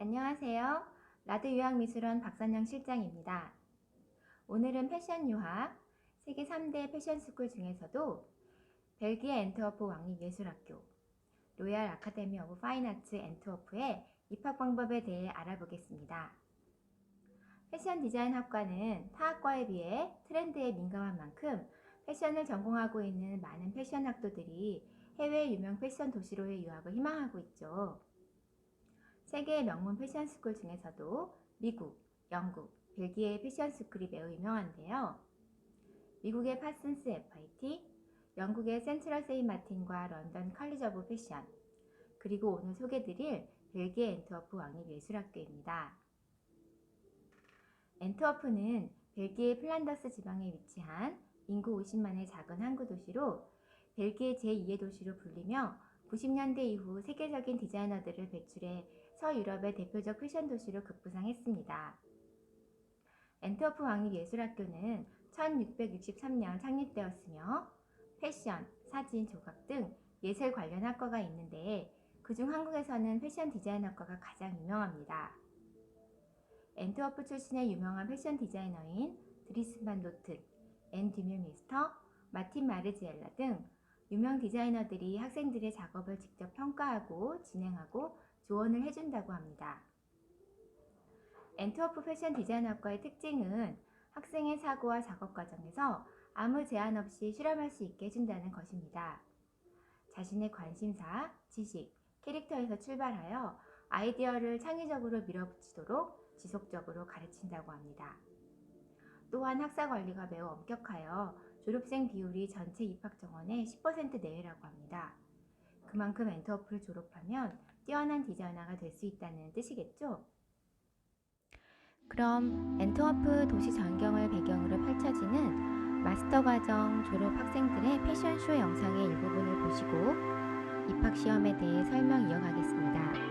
안녕하세요. 라드 유학미술원 박선영 실장입니다. 오늘은 패션 유학, 세계 3대 패션 스쿨 중에서도 벨기에 엔트워프 왕립예술학교, 로얄 아카데미 오브 파인아츠 엔트워프의 입학 방법에 대해 알아보겠습니다. 패션 디자인 학과는 타 학과에 비해 트렌드에 민감한 만큼 패션을 전공하고 있는 많은 패션 학도들이 해외 유명 패션 도시로의 유학을 희망하고 있죠. 세계의 명문 패션 스쿨 중에서도 미국, 영국, 벨기에의 패션 스쿨이 매우 유명한데요. 미국의 파슨스 FIT, 영국의 센트럴 세인 마틴과 런던 칼리지 오브 패션, 그리고 오늘 소개드릴 벨기에 엔트워프 왕립예술학교입니다. 엔트워프는 벨기에 플란더스 지방에 위치한 인구 50만의 작은 항구 도시로 벨기에 제2의 도시로 불리며 90년대 이후 세계적인 디자이너들을 배출해 서유럽의 대표적 패션 도시로 급부상했습니다. 엔트워프 왕립예술학교는 1663년 창립되었으며 패션, 사진, 조각 등 예술 관련 학과가 있는데 그중 한국에서는 패션 디자인 학과가 가장 유명합니다. 엔트워프 출신의 유명한 패션 디자이너인 드리스 반 노튼, 앤 듀뮤미스터, 마틴 마르지엘라 등 유명 디자이너들이 학생들의 작업을 직접 평가하고 진행하고 조언을 해준다고 합니다. 엔트워프 패션 디자인학과의 특징은 학생의 사고와 작업 과정에서 아무 제한 없이 실험할 수 있게 해준다는 것입니다. 자신의 관심사, 지식, 캐릭터에서 출발하여 아이디어를 창의적으로 밀어붙이도록 지속적으로 가르친다고 합니다. 또한 학사 관리가 매우 엄격하여 졸업생 비율이 전체 입학 정원의 10% 내외라고 합니다. 그만큼 엔터워프를 졸업하면 뛰어난 디자이너가 될 수 있다는 뜻이겠죠? 그럼 엔터워프 도시 전경을 배경으로 펼쳐지는 마스터 과정 졸업 학생들의 패션쇼 영상의 일부분을 보시고 입학 시험에 대해 설명 이어가겠습니다.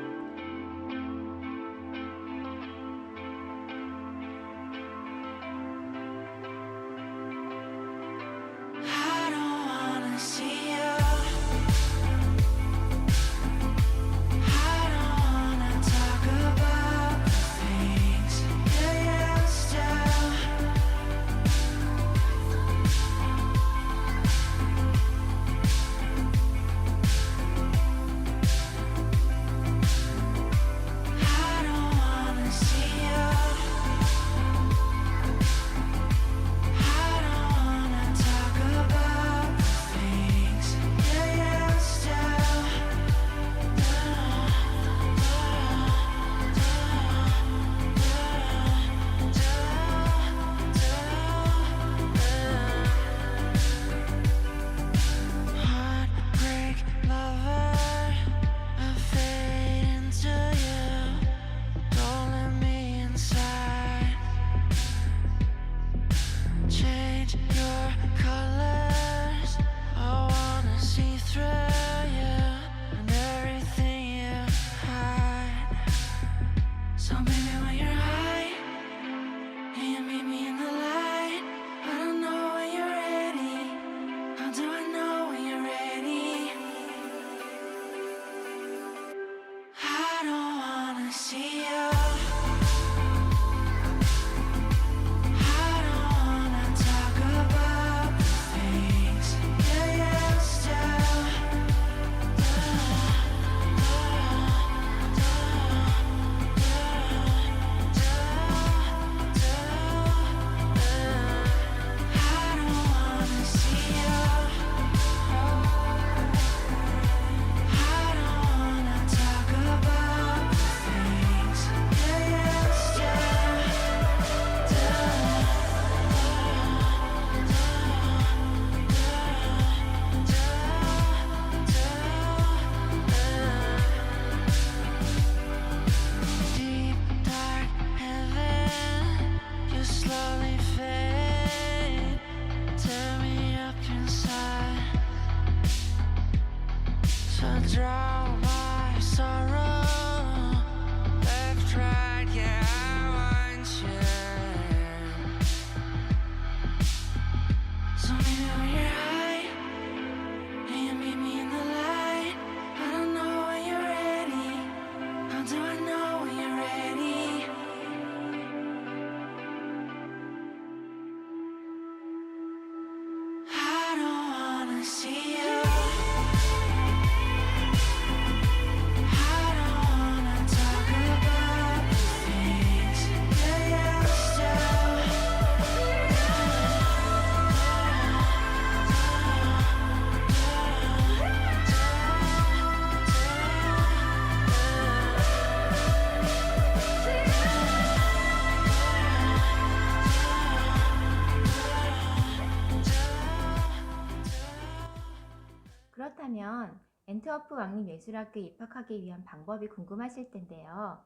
그렇다면 엔트워프 왕립예술학교에 입학하기 위한 방법이 궁금하실 텐데요.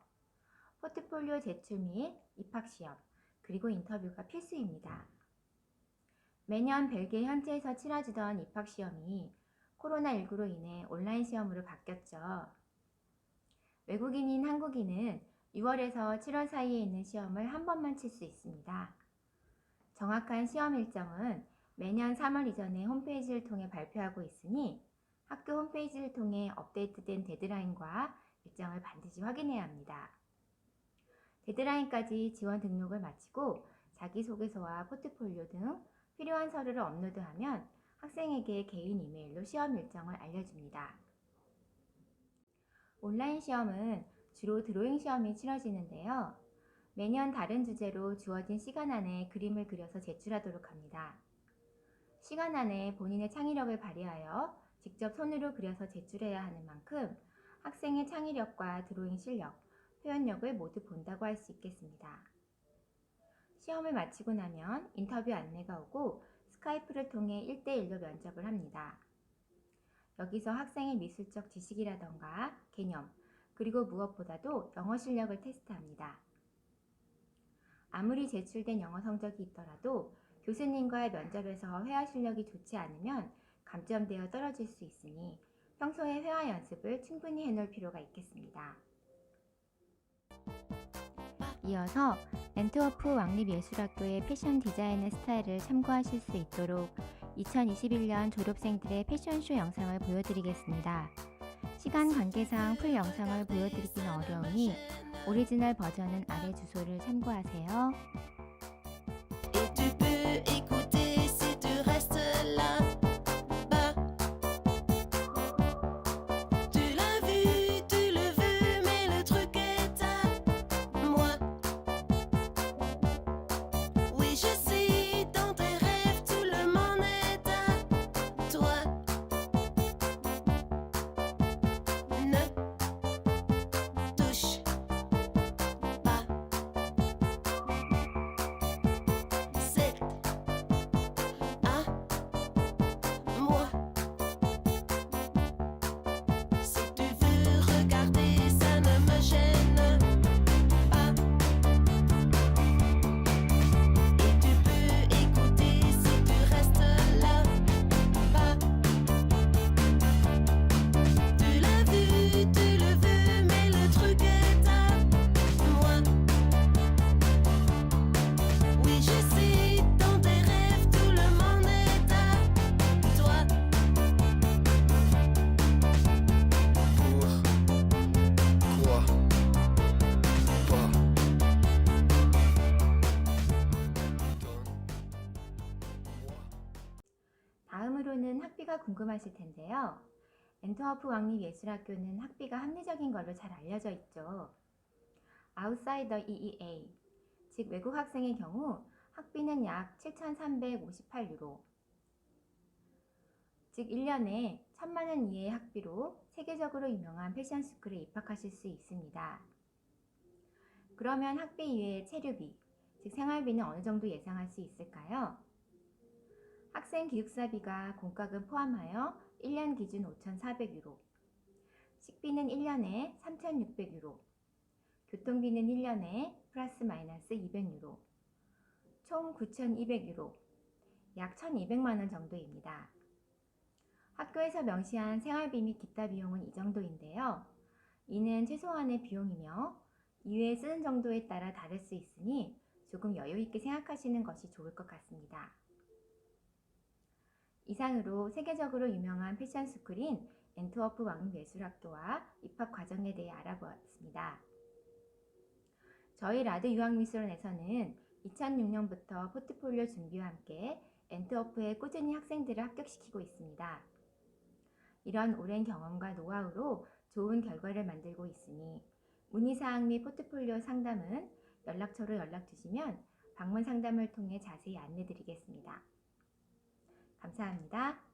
포트폴리오 제출 및 입학시험, 그리고 인터뷰가 필수입니다. 매년 벨기에 현지에서 치러지던 입학시험이 코로나19로 인해 온라인 시험으로 바뀌었죠. 외국인인 한국인은 6월에서 7월 사이에 있는 시험을 한 번만 칠 수 있습니다. 정확한 시험 일정은 매년 3월 이전에 홈페이지를 통해 발표하고 있으니 학교 홈페이지를 통해 업데이트된 데드라인과 일정을 반드시 확인해야 합니다. 데드라인까지 지원 등록을 마치고 자기소개서와 포트폴리오 등 필요한 서류를 업로드하면 학생에게 개인 이메일로 시험 일정을 알려줍니다. 온라인 시험은 주로 드로잉 시험이 치러지는데요. 매년 다른 주제로 주어진 시간 안에 그림을 그려서 제출하도록 합니다. 시간 안에 본인의 창의력을 발휘하여 직접 손으로 그려서 제출해야 하는 만큼 학생의 창의력과 드로잉 실력, 표현력을 모두 본다고 할 수 있겠습니다. 시험을 마치고 나면 인터뷰 안내가 오고 스카이프를 통해 1대1로 면접을 합니다. 여기서 학생의 미술적 지식이라던가 개념, 그리고 무엇보다도 영어 실력을 테스트합니다. 아무리 제출된 영어 성적이 있더라도 교수님과의 면접에서 회화 실력이 좋지 않으면 감점되어 떨어질 수 있으니 평소에 회화 연습을 충분히 해놓을 필요가 있겠습니다. 이어서 엔트워프 왕립예술학교의 패션 디자인의 스타일을 참고하실 수 있도록 2021년 졸업생들의 패션쇼 영상을 보여드리겠습니다. 시간 관계상 풀 영상을 보여드리기는 어려우니 오리지널 버전은 아래 주소를 참고하세요. 다음으로는 학비가 궁금하실 텐데요. 엔트워프 왕립예술학교는 학비가 합리적인 걸로 잘 알려져 있죠. 아웃사이더 EEA, 즉 외국 학생의 경우 학비는 약 7,358유로, 즉 1년에 1천만 원 이하의 학비로 세계적으로 유명한 패션 스쿨에 입학하실 수 있습니다. 그러면 학비 이외의 체류비, 즉 생활비는 어느 정도 예상할 수 있을까요? 학생 기숙사비가 공과금 포함하여 1년 기준 5,400유로, 식비는 1년에 3,600유로, 교통비는 1년에 플러스 마이너스 200유로, 총 9,200유로, 약 1,200만 원 정도입니다. 학교에서 명시한 생활비 및 기타 비용은 이 정도인데요. 이는 최소한의 비용이며 이외에 쓰는 정도에 따라 다를 수 있으니 조금 여유 있게 생각하시는 것이 좋을 것 같습니다. 이상으로 세계적으로 유명한 패션 스쿨인 엔트워프 왕립예술학교와 입학 과정에 대해 알아보았습니다. 저희 라드 유학미술원에서는 2006년부터 포트폴리오 준비와 함께 엔트워프에 꾸준히 학생들을 합격시키고 있습니다. 이런 오랜 경험과 노하우로 좋은 결과를 만들고 있으니 문의사항 및 포트폴리오 상담은 연락처로 연락 주시면 방문 상담을 통해 자세히 안내 드리겠습니다. 감사합니다.